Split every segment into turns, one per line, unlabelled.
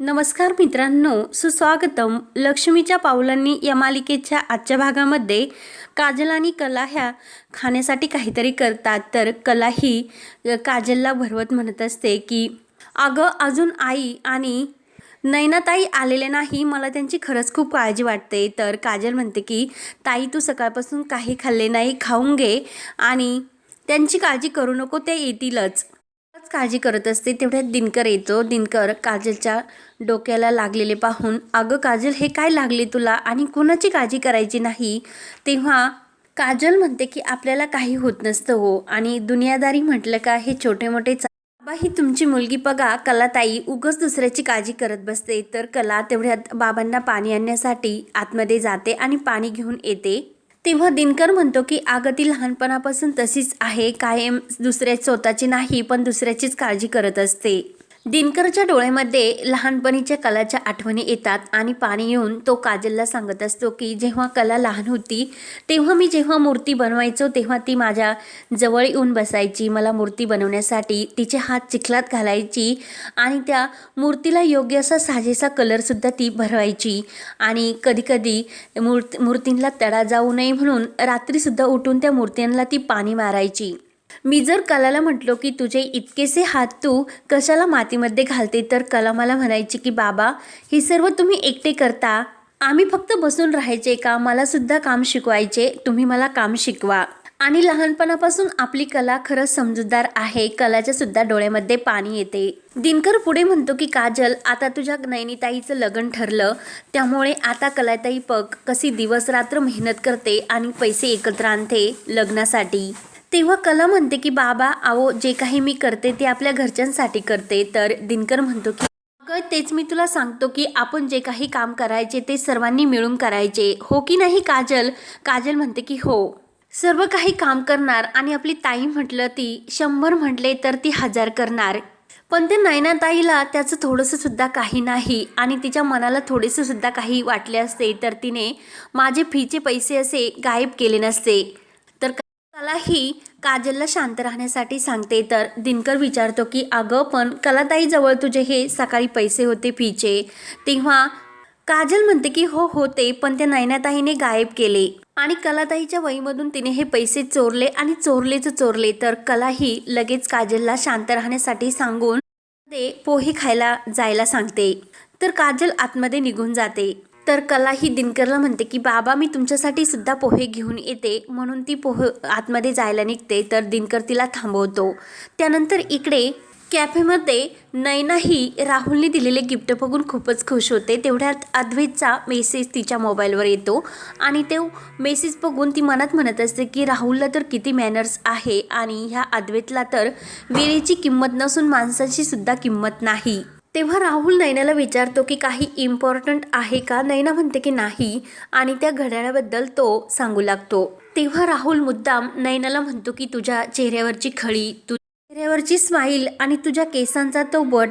नमस्कार मित्रांनो सुस्वागतम. लक्ष्मीच्या पावलांनी या मालिकेच्या आजच्या भागामध्ये काजल आणि कला ह्या खाण्यासाठी काहीतरी करतात. तर कला ही काजलला भरवत म्हणत असते की अगं अजून आई आणि नैनाताई आलेले नाही मला त्यांची खरंच खूप काळजी वाटते. तर काजल म्हणते की ताई तू सकाळपासून काही खाल्ले नाही खाऊन घे आणि त्यांची काळजी करू नको ते येतीलच. काळजी करत असते तेवढ्यात दिनकर येतो. दिनकर काजलच्या डोक्याला लागलेले पाहून अगं काजल हे काय लागले तुला? आणि कुणाची काळजी करायची नाही? तेव्हा काजल म्हणते की आपल्याला काही होत नसतं हो. आणि दुनियादारी म्हटलं का हे छोटे मोठे चा- बाबा ही तुमची मुलगी बघा कलाताई उगच दुसऱ्याची काळजी करत बसते. तर कला तेवढ्यात बाबांना पाणी आणण्यासाठी आतमध्ये जाते आणि पाणी घेऊन येते. तेव्हा दिनकर म्हणतो की आगती ती लहानपणापासून तशीच आहे. कायम दुसऱ्या स्वतःची नाही पण दुसऱ्याचीच काळजी करत असते. दिनकरच्या डोळ्यामध्ये लहानपणीच्या कलाच्या आठवणी येतात आणि पाणी येऊन तो काजलला सांगत असतो की जेव्हा कला लहान होती तेव्हा मी जेव्हा मूर्ती बनवायचो तेव्हा ती माझ्या जवळ येऊन बसायची. मला मूर्ती बनवण्यासाठी तिचे हात चिखलात घालायची आणि त्या मूर्तीला योग्य असा साजेसा कलरसुद्धा ती भरवायची. आणि कधीकधी मूर्त मूर्तींना तडा जाऊ नये म्हणून रात्रीसुद्धा उठून त्या मूर्त्यांना ती पाणी मारायची. मी जर कलाला म्हटलो की तुझे इतकेसे हात तू कशाला मातीमध्ये घालते? तर कला मला म्हणायची की बाबा हे सर्व तुम्ही एकटे करता. आम्ही फक्त बसून राहायचे का? मला सुद्धा काम शिकवायचे. तुम्ही मला काम शिकवा. आणि लहानपणापासून आपली कला खरंच समजूतदार आहे. कलाच्या सुद्धा डोळ्यामध्ये पाणी येते. दिनकर पुढे म्हणतो की काजल आता तुझ्या नैनिताईचं लग्न ठरलं. त्यामुळे आता कलाताई पग कशी दिवस रात्र मेहनत करते आणि पैसे एकत्र आणते लग्नासाठी? तेव्हा कला म्हणते की बाबा अहो जे काही मी करते ते आपल्या घरच्यांसाठी करते. तर दिनकर म्हणतो की अगं तेच मी तुला सांगतो की आपण जे काही काम करायचे ते सर्वांनी मिळून करायचे. हो की नाही काजल? काजल म्हणते की हो. सर्व काही काम करणार आणि आपली ताई म्हटलं ती शंभर म्हटले तर ती हजार करणार. पण ते नयनाताईला त्याचं थोडंसं सुद्धा काही नाही आणि तिच्या मनाला थोडेसे सुद्धा काही वाटले असते तर तिने माझे फीचे पैसे असे गायब केले नसते. कलाही काजलला शांत राहण्यासाठी सांगते. तर दिनकर विचारतो की अगं पण कलाताईजवळ तुझे हे सकाळी पैसे होते फीचे. तेव्हा काजल म्हणते की हो होते पण त्या नयनाताईने गायब केले. आणि कलाताईच्या वहीमधून तिने हे पैसे चोरले आणि चोरलेच चोरले. तर कलाही लगेच काजलला शांत राहण्यासाठी सांगून ते पोहे खायला जायला सांगते. तर काजल आतमध्ये निघून जाते. तर कला ही दिनकरला म्हणते की बाबा मी तुमच्यासाठी सुद्धा पोहे घेऊन येते. म्हणून ती पोहे आतमध्ये जायला निघते तर दिनकर तिला थांबवतो. त्यानंतर इकडे कॅफेमध्ये नैनाही राहुलने दिलेले गिफ्ट बघून खूपच खुश होते. तेवढ्यात अद्वैतचा मेसेज तिच्या मोबाईलवर येतो आणि तो मेसेज बघून ती मनात म्हणत असते की राहुलला तर किती मॅनर्स आहे आणि ह्या अद्वैतला तर वेळेची किंमत नसून माणसाची सुद्धा किंमत नाही. तेव्हा राहुल नैनाला विचारतो की काही इम्पॉर्टंट आहे का? नैना म्हणते की नाही. आणि त्या घड्याळाबद्दल तो सांगू लागतो. तेव्हा राहुल मुद्दाम नैनाला म्हणतो की तुझ्या चेहऱ्यावरची खळी तू चेहऱ्यावरची स्माईल आणि तुझ्या केसांचा तो बट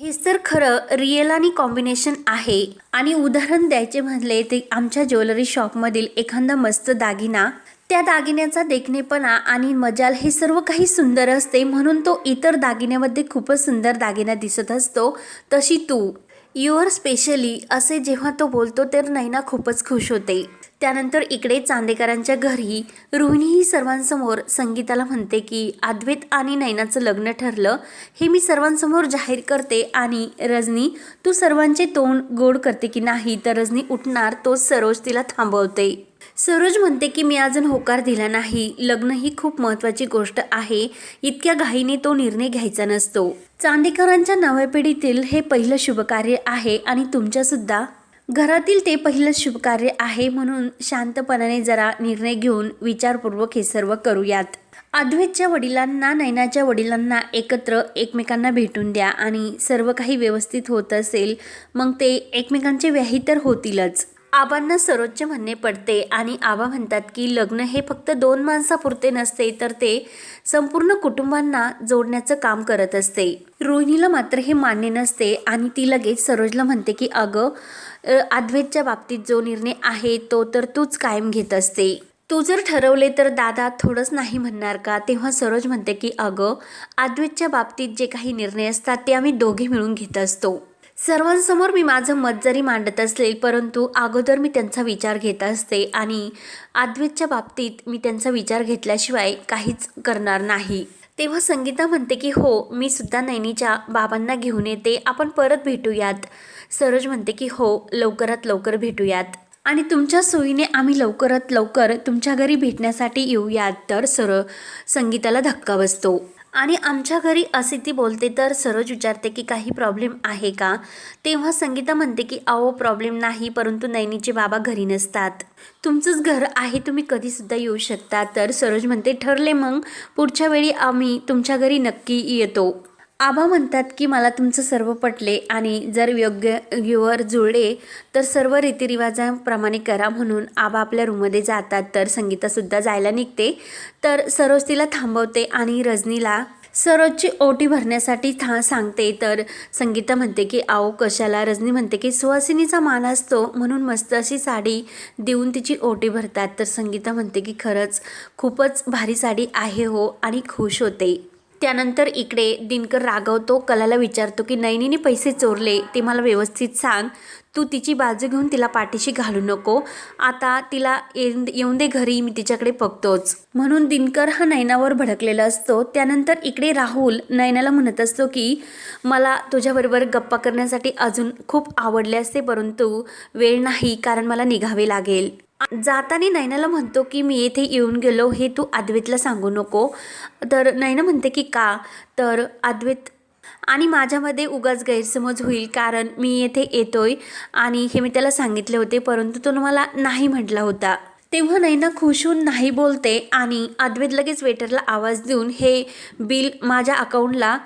हेच तर खरं रिअल आणि कॉम्बिनेशन आहे. आणि उदाहरण द्यायचे म्हणले ते आमच्या ज्वेलरी शॉपमधील एखादा मस्त दागिना त्या दागिन्याचा देखणेपणा आणि मजाल हे सर्व काही सुंदर असते. म्हणून तो इतर दागिन्यामध्ये खूपच सुंदर दागिना दिसत असतो. तशी तू युअर स्पेशली असे जेव्हा तो बोलतो तर नैना खूपच खुश होते. त्यानंतर इकडे चांदेकरांच्या घरी रोहिणीही सर्वांसमोर संगीताला म्हणते की अद्वैत आणि नैनाचं लग्न ठरलं. हे मी सर्वांसमोर जाहीर करते आणि रजनी तू सर्वांचे तोंड गोड करते की नाही तर रजनी उठणार तोच सरोज तिला थांबवते. सरोज म्हणते की मी अजून होकार दिला नाही. लग्न ही खूप महत्त्वाची गोष्ट आहे. इतक्या घाईने तो निर्णय घ्यायचा नसतो. चांदेकरांच्या नव्या पिढीतील हे पहिलं शुभकार्य आहे आणि तुमच्यासुद्धा? घरातील ते पहिलं शुभकार्य आहे म्हणून शांतपणाने जरा निर्णय घेऊन विचारपूर्वक हे सर्व करूयात. अद्वैतच्या वडिलांना नैनाच्या वडिलांना एकत्र एकमेकांना भेटून द्या आणि सर्व काही व्यवस्थित होत असेल मग ते एकमेकांचे व्याही तर होतीलच. आबांना सरोजचे म्हणणे पडते आणि आबा म्हणतात की लग्न हे फक्त दोन माणसापुरते नसते तर ते संपूर्ण कुटुंबांना जोडण्याचं काम करत असते. रोहिणीला मात्र हे मान्य नसते आणि ती लगेच सरोजला म्हणते की अगं अद्वेतच्या अद्वैतच्या बाबतीत जो निर्णय आहे तो तर तूच कायम घेत असते. तू जर ठरवले तर दादा थोडंच नाही म्हणणार का? तेव्हा सरोज म्हणते की अगं अद्वैतच्या बाबतीत जे काही निर्णय असतात ते आम्ही दोघे मिळून घेत असतो. सर्वांसमोर मी माझं मत जरी मांडत असले परंतु अगोदर मी त्यांचा विचार घेत असते आणि अद्वैतच्या बाबतीत मी त्यांचा विचार घेतल्याशिवाय काहीच करणार नाही. तेव्हा संगीता म्हणते की हो मी सुद्धा नैनीच्या बाबांना घेऊन येते. आपण परत भेटूयात. सरोज म्हणते की हो लवकरात लवकर भेटूयात. आणि तुमच्या सोयीने आम्ही लवकरात लवकर तुमच्या घरी भेटण्यासाठी येऊयात. तर सर संगीताला धक्का बसतो. आणि आमच्या घरी असे ती बोलते तर सरोज विचारते की काही प्रॉब्लेम आहे का? तेव्हा संगीता म्हणते की अहो प्रॉब्लेम नाही परंतु नैनीचे बाबा घरी नसतात. तुमचंच घर आहे तुम्ही कधीसुद्धा येऊ शकता. तर सरोज म्हणते ठरले मग. पुढच्या वेळी आम्ही तुमच्या घरी नक्की येतो. आबा म्हणतात की मला तुमचं सर्व पटले आणि जर योग्य युवर जुळले तर सर्व रीतिरिवाजाप्रमाणे करा म्हणून आबा आपल्या रूममध्ये जातात तर संगीतासुद्धा जायला निघते. तर सरोज तिला थांबवते आणि रजनीला सरोजची ओटी भरण्यासाठी था सांगते. तर संगीता म्हणते की आओ कशाला? रजनी म्हणते की सुवासिनीचा मान असतो म्हणून मस्त अशी साडी देऊन तिची ओटी भरतात. तर संगीता म्हणते की खरंच खूपच भारी साडी आहे हो आणि खुश होते. त्यानंतर इकडे दिनकर रागवतो कलाला विचारतो की नैनीने पैसे चोरले ते मला व्यवस्थित सांग. तू तिची बाजू घेऊन तिला पाठीशी घालू नको. आता तिला येऊन येऊन दे घरी मी तिच्याकडे बघतोच. म्हणून दिनकर हा नैनावर भडकलेला असतो. त्यानंतर इकडे राहुल नैनाला म्हणत असतो की मला तुझ्याबरोबर गप्पा करण्यासाठी अजून खूप आवडले असते परंतु वेळ नाही कारण मला निघावे लागेल. जाताना नैनाला म्हणतो की मी येथे येऊन गेलो हे तू अद्वैतला सांगू नको. तर नैना म्हणते की का? तर अद्वैत आणि माझ्यामध्ये उगाच गैरसमज होईल कारण मी येथे येतोय आणि हे मी त्याला सांगितले होते परंतु तो मला नाही म्हटला होता. तेव्हा नैना खुश होऊन नाही बोलते आणि अद्वैत लगेच वेटरला आवाज देऊन हे बिल माझ्या अकाउंटला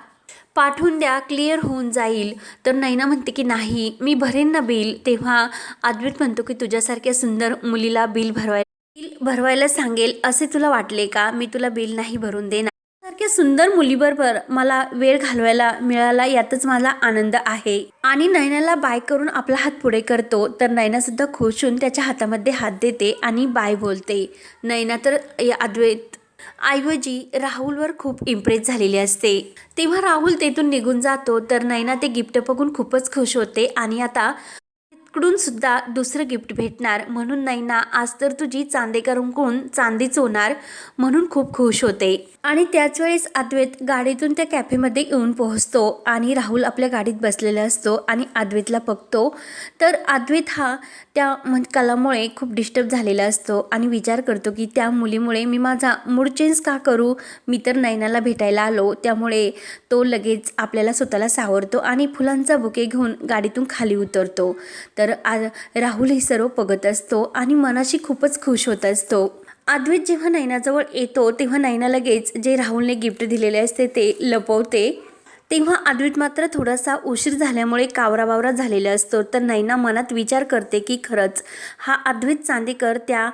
पाठवून द्या क्लिअर होऊन जाईल. तर नैना म्हणते की नाही मी भरेन ना बिल तेव्हा अद्वैत म्हणतो की तुझ्यासारख्या सुंदर मुलीला बिल भरवायला बिल भरवायला सांगेल असे तुला वाटले का? मी तुला बिल नाही भरून देणार. सारख्या सुंदर मुलीबरोबर मला वेळ घालवायला मिळाला यातच माझा आनंद आहे. आणि नैनाला बाय करून आपला हात पुढे करतो. तर नैनासुद्धा खुश होऊन त्याच्या हातामध्ये हात देते आणि बाय बोलते. नैना तर या अद्वैत ऐवजी राहुलवर खूप इम्प्रेस झालेली असते. तेव्हा राहुल तेथून निघून जातो तर नैना ते गिफ्ट बघून खूपच खुश होते आणि आता कडून सुद्धा दुसरं गिफ्ट भेटणार. म्हणून नैना आज तर तुझी चांदेकरांकडून चांदीच होणार म्हणून खूप खुश होते. आणि त्याच वेळेस अद्वैत गाडीतून त्या कॅफेमध्ये येऊन पोहोचतो आणि राहुल आपल्या गाडीत बसलेला असतो आणि अद्वैतला बघतो. तर अद्वैत हा त्या म्हण कलामुळे खूप डिस्टर्ब झालेला असतो आणि विचार करतो की त्या मुलीमुळे मी माझा मूड चेंज का करू? मी तर नैनाला भेटायला आलो. त्यामुळे तो लगेच आपल्याला स्वतःला सावरतो आणि फुलांचा बुके घेऊन गाडीतून खाली उतरतो. तर आ राहुल हे सर्व बघत असतो आणि मनाशी खूपच खुश होत असतो. अद्वैत जेव्हा नैनाजवळ येतो तेव्हा नैना लगेच जे राहुलने गिफ्ट दिलेले असते ते लपवते. तेव्हा अद्वैत मात्र थोडासा उशीर झाल्यामुळे कावराबावरा झालेला असतो. तर नैना मनात विचार करते की खरंच हा अद्वैत चांदेकर त्या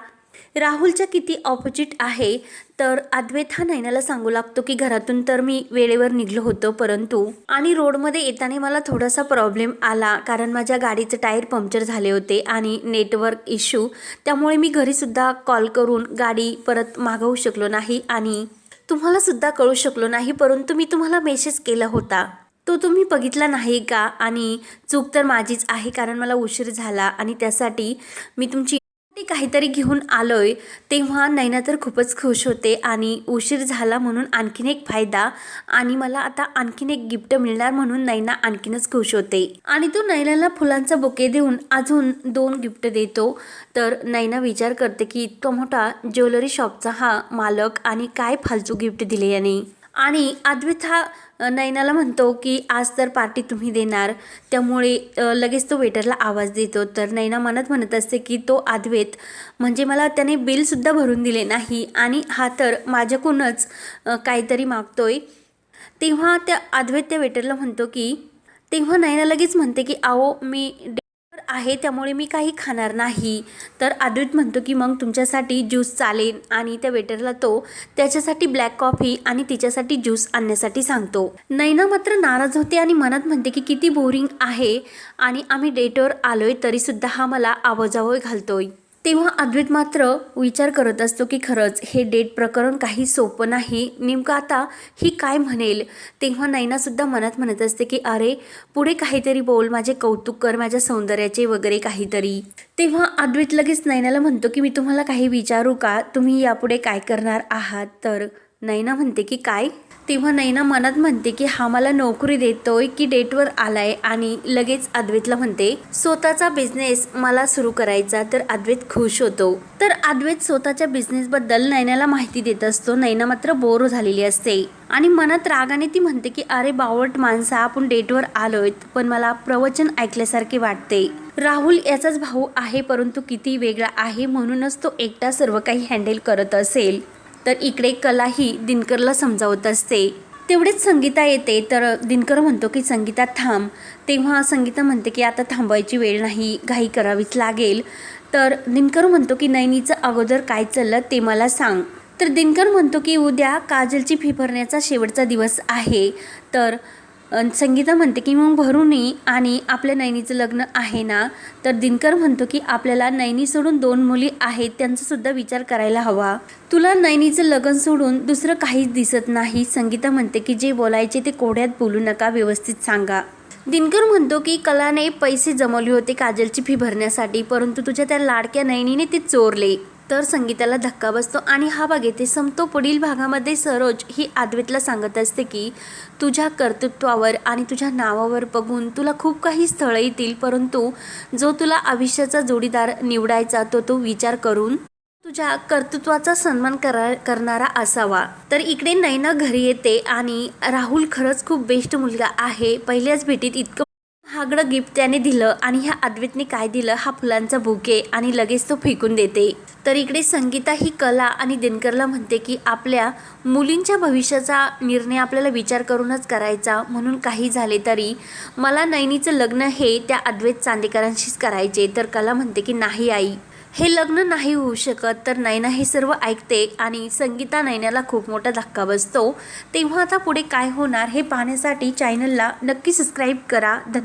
राहुलच्या किती ऑपोजिट आहे तर अद्वैत हा नैनाला सांगू लागतो की घरातून तर मी वेळेवर निघलो होतो परंतु आणि रोडमध्ये येताना मला थोडासा प्रॉब्लेम आला कारण माझ्या गाडीचे टायर पंक्चर झाले होते आणि नेटवर्क इश्यू त्यामुळे मी घरीसुद्धा कॉल करून गाडी परत मागवू शकलो नाही आणि तुम्हालासुद्धा कळू शकलो नाही परंतु मी तुम्हाला मेसेज केला होता. तो तुम्ही बघितला नाही का? आणि चूक तर माझीच आहे कारण मला उशीर झाला आणि त्यासाठी मी तुमची मी काहीतरी घेऊन आलोय. तेव्हा नैना तर खूपच खुश होते आणि उशीर झाला म्हणून आणखीन एक फायदा आणि मला आता आणखीन एक गिफ्ट मिळणार म्हणून नैना आणखीनच खुश होते. आणि तो नैनाला फुलांचा बुके देऊन अजून दोन गिफ्ट देतो. तर नैना विचार करते की इतका मोठा ज्वेलरी शॉपचा हा मालक आणि काय फालतू गिफ्ट दिले याने. आणि अद्वैत हा नैनाला म्हणतो की आज तर पार्टी तुम्ही देणार. त्यामुळे लगेच तो वेटरला आवाज देतो. तर नैना मनात म्हणत असते की तो अद्वैत म्हणजे मला त्याने बिलसुद्धा भरून दिले नाही आणि हा तर माझ्याकडूनच काहीतरी काहीतरी मागतोय. तेव्हा त्या अद्वैत त्या वेटरला म्हणतो की तेव्हा नैना लगेच म्हणते की आओ मी आहे त्यामुळे मी काही खाणार नाही. तर अद्वैत म्हणतो की मग तुमच्यासाठी ज्यूस चालेल आणि त्या वेटरला तो त्याच्यासाठी ब्लॅक कॉफी आणि तिच्यासाठी ज्यूस आणण्यासाठी सांगतो. नैना मात्र नाराज होते आणि मनात म्हणते की किती बोरिंग आहे आणि आम्ही डेटवर आलोय तरीसुद्धा हा मला आवाजावळ घालतोय. तेव्हा अद्वैत मात्र विचार करत असतो की खरंच हे डेट प्रकरण काही सोपं नाही. नेमकं आता ही काय म्हणेल? तेव्हा नैनासुद्धा मनात म्हणत असते की अरे पुढे काहीतरी बोल माझे कौतुक कर माझ्या सौंदर्याचे वगैरे काहीतरी. तेव्हा अद्वैत लगेच नैनाला म्हणतो की मी तुम्हाला काही विचारू का? तुम्ही यापुढे काय करणार आहात? तर नैना म्हणते की काय? तेव्हा नैना मनात म्हणते की हा मला नोकरी देतोय की डेटवर आलाय आणि लगेच अद्वैतला म्हणते स्वतःचा बिझनेस मला सुरू करायचा तर अद्वैत खुश होतो. तर अद्वैत स्वतःच्या बिझनेसबद्दल नैनाला माहिती देत असतो. नैना मात्र बोर झालेली असते आणि मनात रागाने ती म्हणते की अरे बावट माणसा आपण डेटवर आलोयत पण मला प्रवचन ऐकल्यासारखे वाटते. राहुल याचाच भाऊ आहे परंतु किती वेगळा आहे म्हणूनच तो एकटा सर्व काही हँडल करत असेल. तर इकडे कला ही दिनकरला समजावत असते. तेवढेच संगीता येते तर दिनकर म्हणतो की संगीता थांब. तेव्हा संगीता म्हणते की आता थांबायची वेळ नाही घाई करावीच लागेल. तर दिनकर म्हणतो की नैनीचं अगोदर काय चाललं ते मला सांग. तर दिनकर म्हणतो की उद्या काजलची फी भरण्याचा शेवटचा दिवस आहे. तर संगीता म्हणते की मग भरून ये आणि आपल्या नैनीचं लग्न आहे ना? तर दिनकर म्हणतो की आपल्याला नैनी सोडून दोन मुली आहेत त्यांचा सुद्धा विचार करायला हवा. तुला नैनीचं लग्न सोडून दुसरं काहीच दिसत नाही संगीता म्हणते की जे बोलायचे ते कोड्यात बोलू नका व्यवस्थित सांगा. दिनकर म्हणतो की कलाने पैसे जमवले होते काजलची फी भरण्यासाठी परंतु तुझ्या त्या लाडक्या नैनीने ते चोरले. तर संगीताला धक्का बसतो. आणि हा भाग येथे संपतो. पुढील भागामध्ये सरोज ही अद्वैतला सांगत असते की तुझ्या कर्तृत्वावर आणि तुझ्या नावावर बघून तुला खूप काही स्थळं येतील परंतु जो तुला आयुष्याचा जोडीदार निवडायचा तो तो विचार करून तुझ्या कर्तृत्वाचा सन्मान करा करणारा असावा. तर इकडे नैना घरी येते आणि राहुल खरंच खूप बेस्ट मुलगा आहे. पहिल्याच भेटीत इतकं महागडं गिफ्ट त्याने दिलं आणि ह्या अद्वैतने काय दिलं हा फुलांचा बुके आणि लगेच तो फेकून देते. तर इकडे संगीता ही कला आणि दिनकरला म्हणते की आपल्या मुलींच्या भविष्याचा निर्णय आपल्याला विचार करूनच करायचा. म्हणून काही झाले तरी मला नैनीचं लग्न हे त्या अद्वैत चांदेकरांशीच करायचे. तर कला म्हणते की नाही आई हे लग्न नाही होऊ शकत. तर नैना हे सर्व ऐकते आणि संगीता नैनाला खूप मोठा धक्का बसतो. तेव्हा आता पुढे काय होणार हे पाहण्यासाठी चॅनलला नक्की सबस्क्राईब करा. धन्यवाद.